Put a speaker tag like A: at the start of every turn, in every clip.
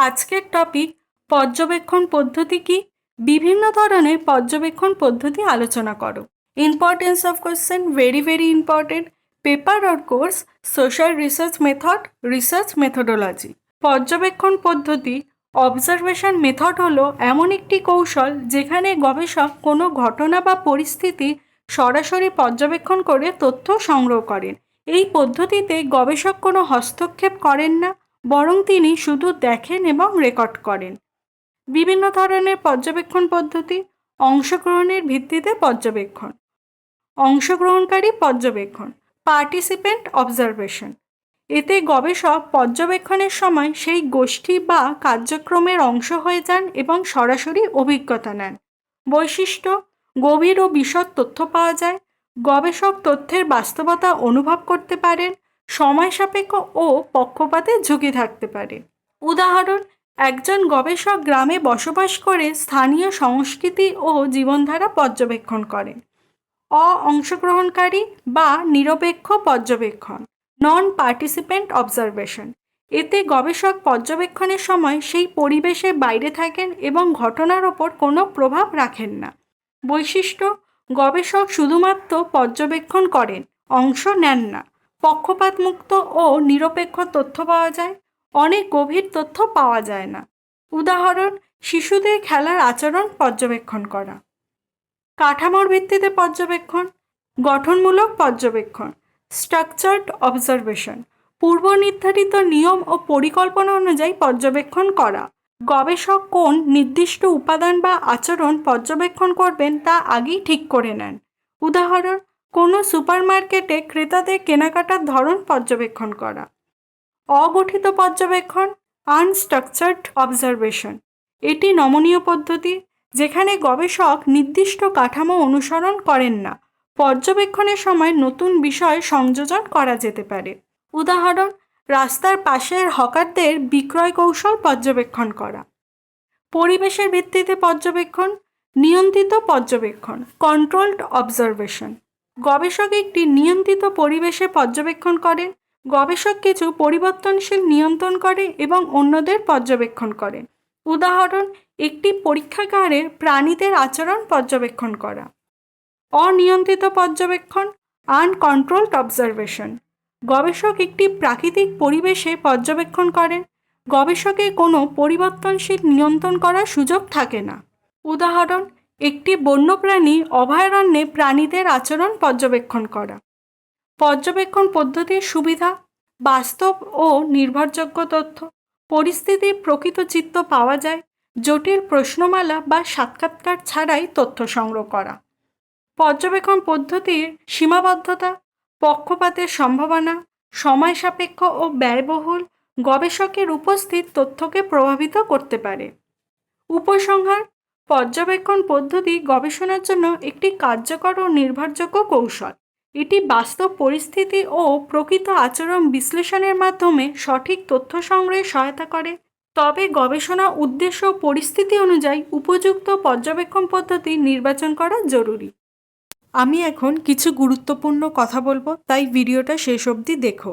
A: আজকের টপিক পর্যবেক্ষণ পদ্ধতি কি? বিভিন্ন ধরনের পর্যবেক্ষণ পদ্ধতি আলোচনা করো। Importance of question very very important paper or course social research method research methodology পর্যবেক্ষণ পদ্ধতি অবজারভেশন মেথড হলো এমন একটি কৌশল যেখানে গবেষক কোনো ঘটনা বা পরিস্থিতি সরাসরি পর্যবেক্ষণ করে তথ্য সংগ্রহ করেন। এই পদ্ধতিতে গবেষক কোনো হস্তক্ষেপ করেন না। বরং তিনি শুধু দেখেন এবং রেকর্ড করেন। বিভিন্ন ধরনের পর্যবেক্ষণ পদ্ধতি, অংশগ্রহণের ভিত্তিতে পর্যবেক্ষণ, অংশগ্রহণকারী পর্যবেক্ষণ পার্টিসিপেন্ট অবজারভেশন এতে গবেষক পর্যবেক্ষণের সময় সেই গোষ্ঠী বা কার্যক্রমের অংশ হয়ে যান এবং সরাসরি অভিজ্ঞতা নেন। বৈশিষ্ট্য, গভীর ও বিশদ তথ্য পাওয়া যায়। গবেষক তথ্যের বাস্তবতা অনুভব করতে পারেন সময় সাপেক্ষ ও পক্ষপাতের ঝুঁকি থাকতে পারে। উদাহরণ, একজন গবেষক গ্রামে বসবাস করে স্থানীয় সংস্কৃতি ও জীবনধারা পর্যবেক্ষণ করেন অ অংশগ্রহণকারী বা নিরপেক্ষ পর্যবেক্ষণ নন পার্টিসিপেন্ট অবজারভেশন এতে গবেষক পর্যবেক্ষণের সময় সেই পরিবেশের বাইরে থাকেন এবং ঘটনার ওপর কোনো প্রভাব রাখেন না। বৈশিষ্ট্য, গবেষক শুধুমাত্র পর্যবেক্ষণ করেন, অংশ নেন না। পক্ষপাতমুক্ত ও নিরপেক্ষ তথ্য পাওয়া যায়। অনেক গভীর তথ্য পাওয়া যায় না। উদাহরণ, শিশুদের খেলার আচরণ পর্যবেক্ষণ করা। কাঠামোর ভিত্তিতে পর্যবেক্ষণ, গঠনমূলক পর্যবেক্ষণ, স্ট্রাকচার্ড অবজারভেশন, পূর্ব নির্ধারিত নিয়ম ও পরিকল্পনা অনুযায়ী পর্যবেক্ষণ করা। গবেষক কোন নির্দিষ্ট উপাদান বা আচরণ পর্যবেক্ষণ করবেন তা আগেই ঠিক করে নেন। উদাহরণ কোনো সুপারমার্কেটে ক্রেতাদের কেনাকাটার ধরন পর্যবেক্ষণ করা। অগঠিত পর্যবেক্ষণ, আনস্ট্রাকচার্ড অবজারভেশন। এটি নমনীয় পদ্ধতি, যেখানে গবেষক নির্দিষ্ট কাঠামো অনুসরণ করেন না। পর্যবেক্ষণের সময় নতুন বিষয় সংযোজন করা যেতে পারে। উদাহরণ, রাস্তার পাশের হকারদের বিক্রয় কৌশল পর্যবেক্ষণ করা। পরিবেশের ভিত্তিতে পর্যবেক্ষণ, নিয়ন্ত্রিত পর্যবেক্ষণ কন্ট্রোলড অবজারভেশন গবেষক একটি নিয়ন্ত্রিত পরিবেশে পর্যবেক্ষণ করেন গবেষক কিছু পরিবর্তনশীল নিয়ন্ত্রণ করে এবং অন্যদের পর্যবেক্ষণ করেন উদাহরণ, একটি পরীক্ষাগারে প্রাণীদের আচরণ পর্যবেক্ষণ করা। অনিয়ন্ত্রিত পর্যবেক্ষণ আনকন্ট্রোলড অবজারভেশন গবেষক একটি প্রাকৃতিক পরিবেশে পর্যবেক্ষণ করেন গবেষকের কোনো পরিবর্তনশীল নিয়ন্ত্রণ করার সুযোগ থাকে না। উদাহরণ একটি বন্যপ্রাণী অভয়ারণ্যে প্রাণীদের আচরণ পর্যবেক্ষণ করা। পর্যবেক্ষণ পদ্ধতির সুবিধা, বাস্তব ও নির্ভরযোগ্য তথ্য পরিস্থিতির প্রকৃত চিত্র পাওয়া যায়, জটিল প্রশ্নমালা বা সাক্ষাৎকার ছাড়াই তথ্য সংগ্রহ করা। পর্যবেক্ষণ পদ্ধতির সীমাবদ্ধতা, পক্ষপাতের সম্ভাবনা, সময় সাপেক্ষ ও ব্যয়বহুল গবেষকের উপস্থিত তথ্যকে প্রভাবিত করতে পারে। উপসংহার পর্যবেক্ষণ পদ্ধতি গবেষণার জন্য একটি কার্যকর ও নির্ভরযোগ্য কৌশল। এটি বাস্তব পরিস্থিতি ও প্রকৃত আচরণ বিশ্লেষণের মাধ্যমে সঠিক তথ্য সংগ্রহে সহায়তা করে। তবে গবেষণা উদ্দেশ্য পরিস্থিতি অনুযায়ী উপযুক্ত পর্যবেক্ষণ পদ্ধতি নির্বাচন করা জরুরি। আমি এখন কিছু গুরুত্বপূর্ণ কথা বলব, তাই ভিডিওটা শেষ অবধি দেখো।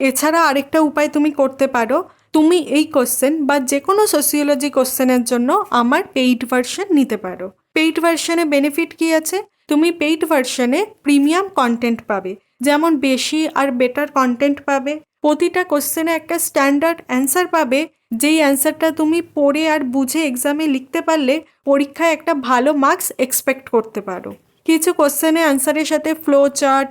A: এছাড়া আরেকটা উপায় তুমি করতে পারো। তুমি এই কোশ্চেন বা যে কোনো সোসিওলজি কোশ্চেনের জন্য আমার পেইড ভার্সন নিতে পারো। পেইড ভার্সনে বেনিফিট কী আছে? তুমি পেইড ভার্সনে প্রিমিয়াম কন্টেন্ট পাবে। যেমন বেশি আর বেটার কন্টেন্ট পাবে। প্রতিটা কোশ্চেনে একটা স্ট্যান্ডার্ড অ্যান্সার পাবে। যেই অ্যান্সারটা তুমি পড়ে আর বুঝে এক্সামে লিখতে পারলে পরীক্ষায় একটা ভালো মার্কস এক্সপেক্ট করতে পারো। কিছু কোশ্চেনে অ্যান্সারের সাথে ফ্লো চার্ট